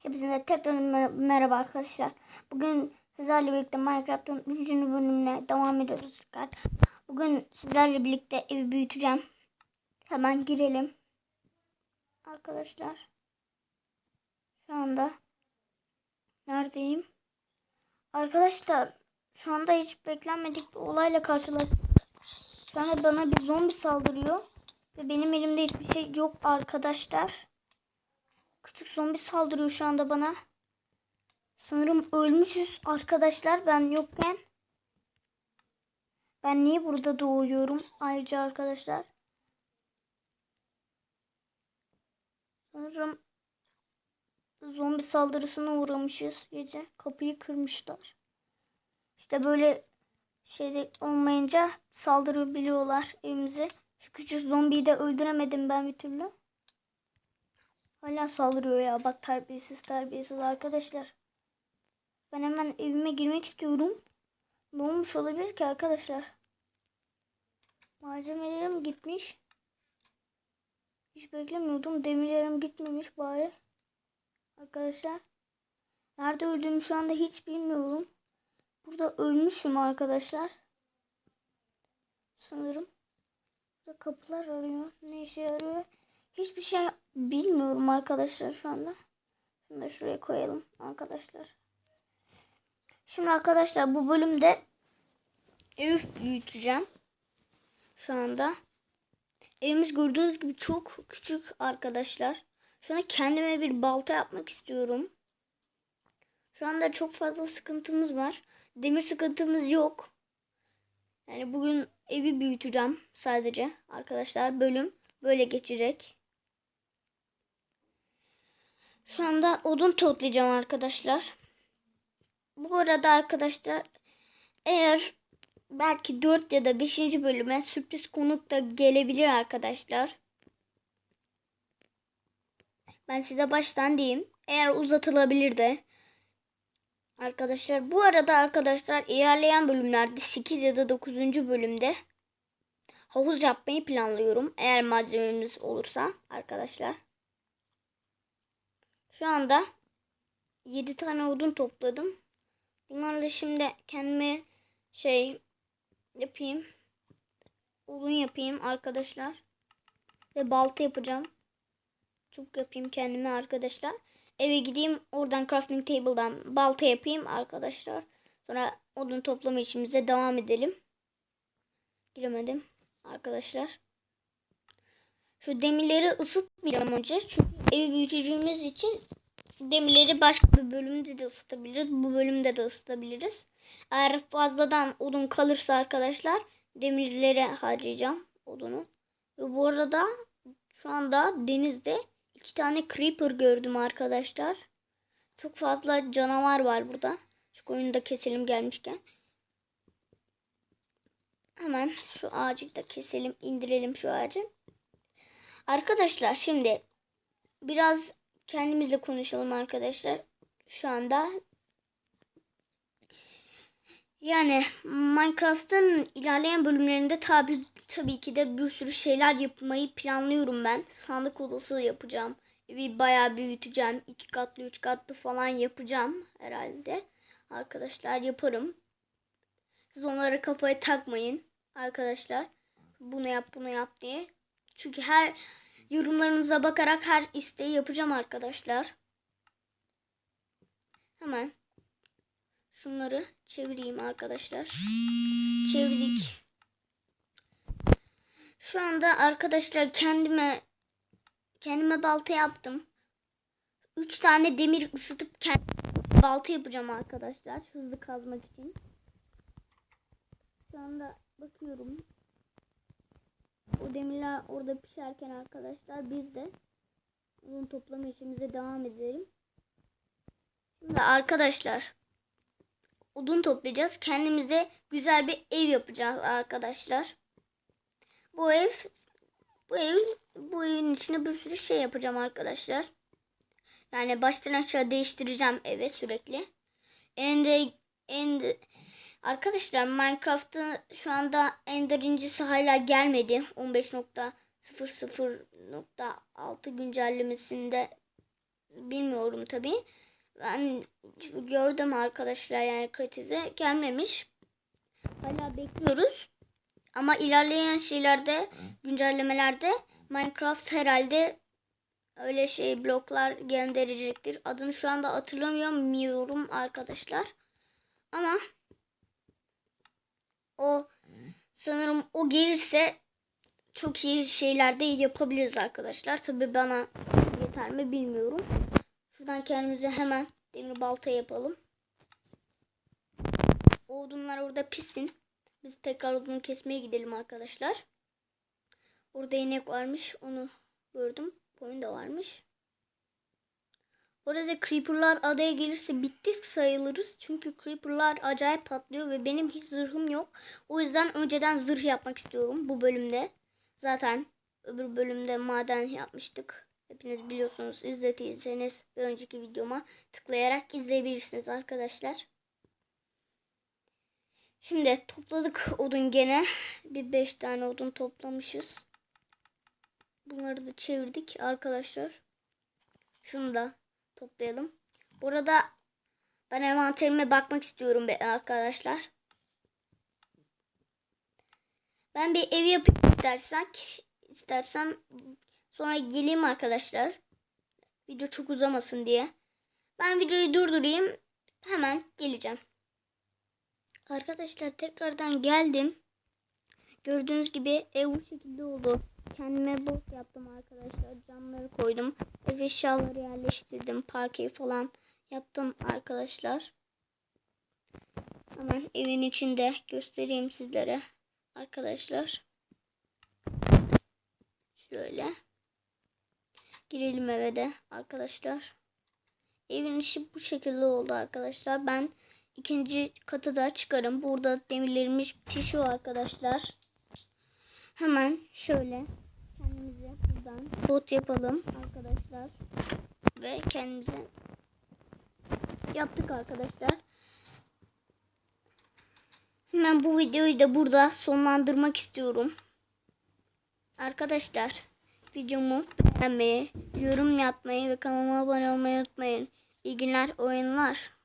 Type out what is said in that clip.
Hepinize tekrar mer- merhaba arkadaşlar. Bugün sizlerle birlikte Minecraft'ın 3. bölümüne devam ediyoruz. Bugün sizlerle birlikte evi büyüteceğim. Hemen girelim. Arkadaşlar. Şu anda neredeyim? Arkadaşlar şu anda hiç beklenmedik bir olayla karşılaştık. Şu anda bana bir zombi saldırıyor. Ve benim elimde hiçbir şey yok arkadaşlar. Küçük zombi saldırıyor şu anda bana. Sanırım ölmüşüz arkadaşlar ben yokken. Ben niye burada doğuyorum ayrıca arkadaşlar? Sanırım zombi saldırısına uğramışız gece. Kapıyı kırmışlar. İşte böyle şeyde olmayınca saldırabiliyorlar evimize. Şu küçük zombiyi de öldüremedim ben bir türlü. Hala saldırıyor ya. Bak terbiyesiz terbiyesiz arkadaşlar. Ben hemen evime girmek istiyorum. Ne olmuş olabilir ki arkadaşlar? Malzemelerim gitmiş. Hiç beklemiyordum. Demirlerim gitmemiş bari. Arkadaşlar. Nerede öldüğümü şu anda hiç bilmiyorum. Burada ölmüşüm arkadaşlar. Sanırım. Burada kapılar arıyor. Ne işe yarıyor? Hiçbir şey bilmiyorum arkadaşlar şu anda. Şunu da şuraya koyalım arkadaşlar. Şimdi arkadaşlar bu bölümde ev büyüteceğim. Şu anda. Evimiz gördüğünüz gibi çok küçük arkadaşlar. Şu anda kendime bir balta yapmak istiyorum. Şu anda çok fazla sıkıntımız var. Demir sıkıntımız yok. Yani bugün evi büyüteceğim sadece arkadaşlar. Bölüm böyle geçecek. Şu anda odun toplayacağım arkadaşlar. Bu arada arkadaşlar eğer belki 4 ya da 5. bölüme sürpriz konuk da gelebilir arkadaşlar. Ben size baştan diyeyim. Eğer uzatılabilir de. Arkadaşlar bu arada arkadaşlar ilerleyen bölümlerde 8 ya da 9. bölümde havuz yapmayı planlıyorum. Eğer malzememiz olursa arkadaşlar. Şu anda 7 tane odun topladım. Bunlarla şimdi kendime şey yapayım. Odun yapayım arkadaşlar. Ve balta yapacağım. Çok yapayım kendime arkadaşlar. Eve gideyim oradan crafting table'dan balta yapayım arkadaşlar. Sonra odun toplama işimize devam edelim. Giremedim arkadaşlar. Şu demirleri ısıtmayacağım önce. Çünkü evi büyüteceğimiz için demirleri başka bir bölümde de ısıtabiliriz. Bu bölümde de ısıtabiliriz. Eğer fazladan odun kalırsa arkadaşlar demirlere harcayacağım odunu. Ve bu arada şu anda denizde iki tane creeper gördüm arkadaşlar. Çok fazla canavar var burada. Şu koyunu da keselim gelmişken. Hemen şu ağacı da keselim, indirelim şu ağacı. Arkadaşlar şimdi biraz kendimizle konuşalım arkadaşlar. Şu anda yani Minecraft'ın ilerleyen bölümlerinde tabi tabii ki de bir sürü şeyler yapmayı planlıyorum ben. Sandık odası yapacağım. Evi bayağı büyüteceğim. iki katlı, üç katlı falan yapacağım herhalde. Arkadaşlar yaparım. Siz onlara kafaya takmayın arkadaşlar. Bunu yap, bunu yap diye. Çünkü her yorumlarınıza bakarak her isteği yapacağım arkadaşlar. Hemen şunları çevireyim arkadaşlar. Çevirdik. Şu anda arkadaşlar kendime kendime balta yaptım. 3 tane demir ısıtıp kendime balta yapacağım arkadaşlar. Hızlı kazmak için. Şu anda bakıyorum. O demirler orada pişerken arkadaşlar biz de onun toplama işimize devam edelim. Şimdi arkadaşlar odun toplayacağız. Kendimize güzel bir ev yapacağız arkadaşlar. Bu ev bu ev bu evin içine bir sürü şey yapacağım arkadaşlar. Yani baştan aşağı değiştireceğim eve sürekli. Ende end arkadaşlar Minecraft'ın şu anda Ender incisi hala gelmedi. 15.00.6 güncellemesinde bilmiyorum tabi. Ben gördüm arkadaşlar yani kreatifte gelmemiş. Hala bekliyoruz. Ama ilerleyen şeylerde, güncellemelerde Minecraft herhalde öyle şey bloklar gönderecektir. Adını şu anda hatırlamıyorum arkadaşlar. Ama o sanırım o gelirse çok iyi şeyler de yapabiliriz arkadaşlar. Tabi bana yeter mi bilmiyorum. Şuradan kendimize hemen demir balta yapalım. O odunlar orada pişsin. Biz tekrar odunu kesmeye gidelim arkadaşlar. Orada inek varmış. Onu gördüm. Koyun da varmış. Orada creeperlar adaya gelirse bittik sayılırız. Çünkü creeperlar acayip patlıyor ve benim hiç zırhım yok. O yüzden önceden zırh yapmak istiyorum bu bölümde. Zaten öbür bölümde maden yapmıştık. Hepiniz biliyorsunuz izlediyseniz bir önceki videoma tıklayarak izleyebilirsiniz arkadaşlar. Şimdi topladık odun gene. Bir 5 tane odun toplamışız. Bunları da çevirdik arkadaşlar. Şunu da toplayalım. Burada ben envanterime bakmak istiyorum be arkadaşlar. Ben bir ev yapayım istersek. istersem sonra geleyim arkadaşlar. Video çok uzamasın diye. Ben videoyu durdurayım. Hemen geleceğim. Arkadaşlar tekrardan geldim. Gördüğünüz gibi ev bu şekilde oldu. Kendime bot yaptım arkadaşlar. Camları koydum. Ev eşyaları yerleştirdim. Parkeyi falan yaptım arkadaşlar. Hemen evin içinde göstereyim sizlere. Arkadaşlar. Şöyle. Girelim eve de arkadaşlar. Evin içi bu şekilde oldu arkadaşlar. Ben ikinci katı da çıkarım. Burada demirlerimiz pişiyor arkadaşlar. Hemen şöyle kendimize buradan bot yapalım arkadaşlar. Ve kendimize yaptık arkadaşlar. Hemen bu videoyu da burada sonlandırmak istiyorum. Arkadaşlar videomu beğenmeyi, yorum yapmayı ve kanalıma abone olmayı unutmayın. İyi günler, oyunlar.